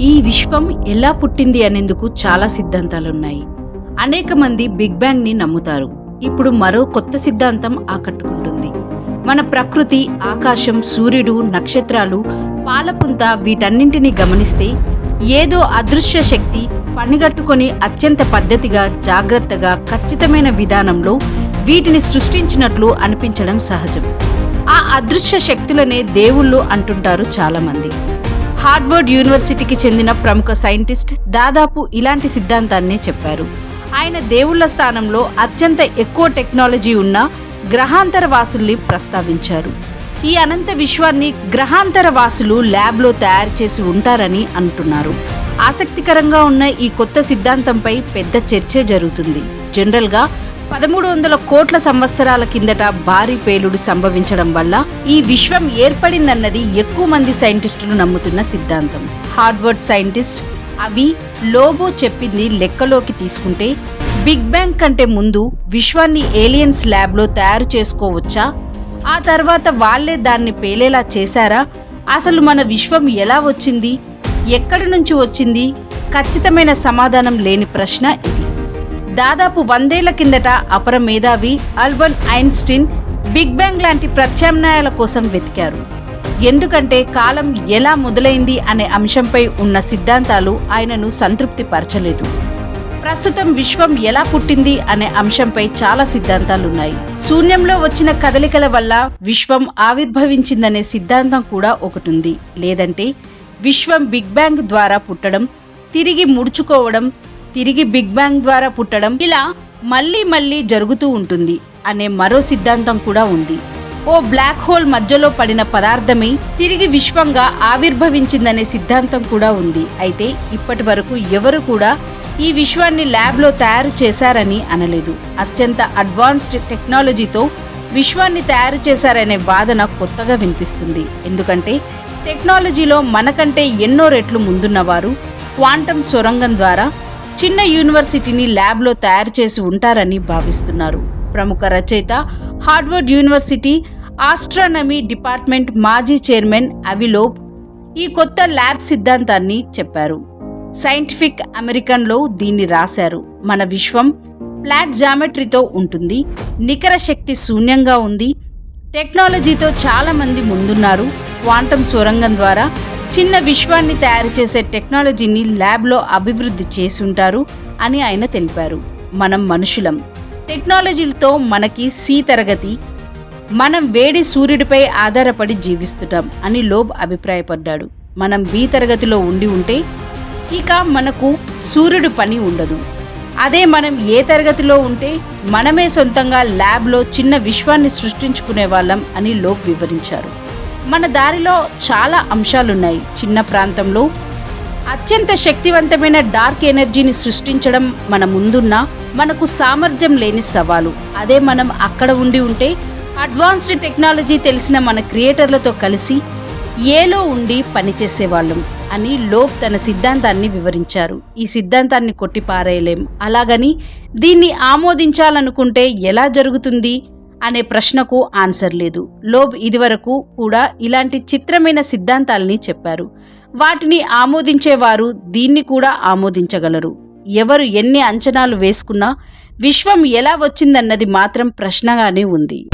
ఈ విశ్వం ఎలా పుట్టింది అనేందుకు చాలా సిద్ధాంతాలున్నాయి. అనేక మంది బిగ్ బ్యాంగ్ని నమ్ముతారు. ఇప్పుడు మరో కొత్త సిద్ధాంతం ఆకట్టుకుంటుంది. మన ప్రకృతి ఆకాశం సూర్యుడు నక్షత్రాలు పాలపుంత వీటన్నింటినీ గమనిస్తే ఏదో అదృశ్య శక్తి పనిగట్టుకొని అత్యంత పద్ధతిగా జాగ్రత్తగా ఖచ్చితమైన విధానంలో వీటిని సృష్టించినట్లు అనిపించడం సహజం. ఆ అదృశ్య శక్తులనే దేవుళ్ళు అంటుంటారు చాలామంది. హార్వర్డ్ యూనివర్సిటీకి చెందిన ప్రముఖ సైంటిస్ట్ దాదాపు ఇలాంటి సిద్ధాంతాన్నే చెప్పారు. ఆయన దేవుళ్ళ స్థానంలో అత్యంత ఎక్కువ టెక్నాలజీ ఉన్న గ్రహాంతర వాసుల్ని ప్రస్తావించారు. ఈ అనంత విశ్వాన్ని గ్రహాంతర వాసులు ల్యాబ్లో తయారు చేసి ఉంటారని అంటున్నారు. ఆసక్తికరంగా ఉన్న ఈ కొత్త సిద్ధాంతంపై పెద్ద చర్చే జరుగుతుంది. జనరల్గా పదమూడు వందల కోట్ల సంవత్సరాల కిందట భారీ పేలుడు సంభవించడం వల్ల ఈ విశ్వం ఏర్పడిందన్నది ఎక్కువ మంది సైంటిస్టులు నమ్ముతున్న సిద్ధాంతం. హార్డ్వర్డ్ సైంటిస్ట్ అవి లోబో చెప్పింది లెక్కలోకి తీసుకుంటే బిగ్ బ్యాంగ్ కంటే ముందు విశ్వాన్ని ఏలియన్స్ ల్యాబ్లో తయారు చేసుకోవచ్చా? ఆ తర్వాత వాళ్ళే దాన్ని పేలేలా చేశారా? అసలు మన విశ్వం ఎలా వచ్చింది? ఎక్కడి నుంచి వచ్చింది? ఖచ్చితమైన సమాధానం లేని ప్రశ్న ఇది. దాదాపు వందేళ్ళ కిందట అపర మేధావి అల్బన్ ఐన్స్టీన్ బిగ్ బ్యాంగ్ లాంటి ప్రత్యామ్నాయాల కోసం వెతికారు. ఎందుకంటే కాలం ఎలా మొదలైంది అనే అంశంపై ఉన్న సిద్ధాంతాలు ఆయనను సంతృప్తిపరచలేదు. ప్రస్తుతం విశ్వం ఎలా పుట్టింది అనే అంశంపై చాలా సిద్ధాంతాలున్నాయి. శూన్యంలో వచ్చిన కదలికల వల్ల విశ్వం ఆవిర్భవించిందనే సిద్ధాంతం కూడా ఒకటుంది. లేదంటే విశ్వం బిగ్ బ్యాంగ్ ద్వారా పుట్టడం తిరిగి ముడుచుకోవడం తిరిగి బిగ్ బ్యాంగ్ ద్వారా పుట్టడం ఇలా మళ్ళీ మళ్ళీ జరుగుతూ ఉంటుంది అనే మరో సిద్ధాంతం కూడా ఉంది. ఓ బ్లాక్ హోల్ మధ్యలో పడిన పదార్థమే తిరిగి విశ్వంగా ఆవిర్భవించిందనే సిద్ధాంతం కూడా ఉంది. అయితే ఇప్పటి వరకు ఎవరు కూడా ఈ విశ్వాన్ని ల్యాబ్లో తయారు చేశారని అనలేదు. అత్యంత అడ్వాన్స్డ్ టెక్నాలజీతో విశ్వాన్ని తయారు చేశారనే వాదన కొత్తగా వినిపిస్తుంది. ఎందుకంటే టెక్నాలజీలో మనకంటే ఎన్నో రెట్లు ముందున్నవారు క్వాంటం సొరంగం ద్వారా చిన్న యూనివర్సిటీని ల్యాబ్లో తయారు చేసి ఉంటారని భావిస్తున్నారు. ప్రముఖ రచయిత హార్వర్డ్ యూనివర్సిటీ ఆస్ట్రానమీ డిపార్ట్మెంట్ మాజీ చైర్మన్ అవిలోప్ ఈ కొత్త ల్యాబ్ సిద్ధాంతాన్ని చెప్పారు. సైంటిఫిక్ అమెరికన్లో దీన్ని రాశారు. మన విశ్వం ఫ్లాట్ జామెట్రీతో ఉంటుంది నికర శక్తి శూన్యంగా ఉంది టెక్నాలజీతో చాలామంది ముందున్నారు క్వాంటం సొరంగం ద్వారా చిన్న విశ్వాన్ని తయారు చేసే టెక్నాలజీని ల్యాబ్లో అభివృద్ధి చేసి ఉంటారు అని ఆయన తెలిపారు. మనం మనుషులం. టెక్నాలజీలతో మనకి సి తరగతి మనం వేడి సూర్యుడిపై ఆధారపడి జీవిస్తుంటాం అని లోబ్ అభిప్రాయపడ్డాడు. మనం బి తరగతిలో ఉండి ఉంటే ఇక మనకు సూర్యుడు పని ఉండదు. అదే మనం ఏ తరగతిలో ఉంటే మనమే సొంతంగా ల్యాబ్లో చిన్న విశ్వాన్ని సృష్టించుకునే వాళ్ళం అని లోబ్ వివరించారు. మన దారిలో చాలా అంశాలున్నాయి. చిన్న ప్రాంతంలో అత్యంత శక్తివంతమైన డార్క్ ఎనర్జీని సృష్టించడం మన ముందున్న మనకు సామర్థ్యం లేని సవాలు. అదే మనం అక్కడ ఉండి ఉంటే అడ్వాన్స్డ్ టెక్నాలజీ తెలిసిన మన క్రియేటర్లతో కలిసి ఏలో ఉండి పనిచేసేవాళ్ళం అని లోబ్ తన సిద్ధాంతాన్ని వివరించారు. ఈ సిద్ధాంతాన్ని కొట్టిపారేయలేం. అలాగని దీన్ని ఆమోదించాలనుకుంటే ఎలా జరుగుతుంది? అనే ప్రశ్నకు ఆన్సర్ లేదు. లోబ్ ఇదివరకు కూడా ఇలాంటి చిత్రమైన సిద్ధాంతాల్ని చెప్పారు. వాటిని ఆమోదించేవారు దీన్ని కూడా ఆమోదించగలరు. ఎవరు ఎన్ని అంచనాలు వేసుకున్నా విశ్వం ఎలా వచ్చిందన్నది మాత్రం ప్రశ్నగానే ఉంది.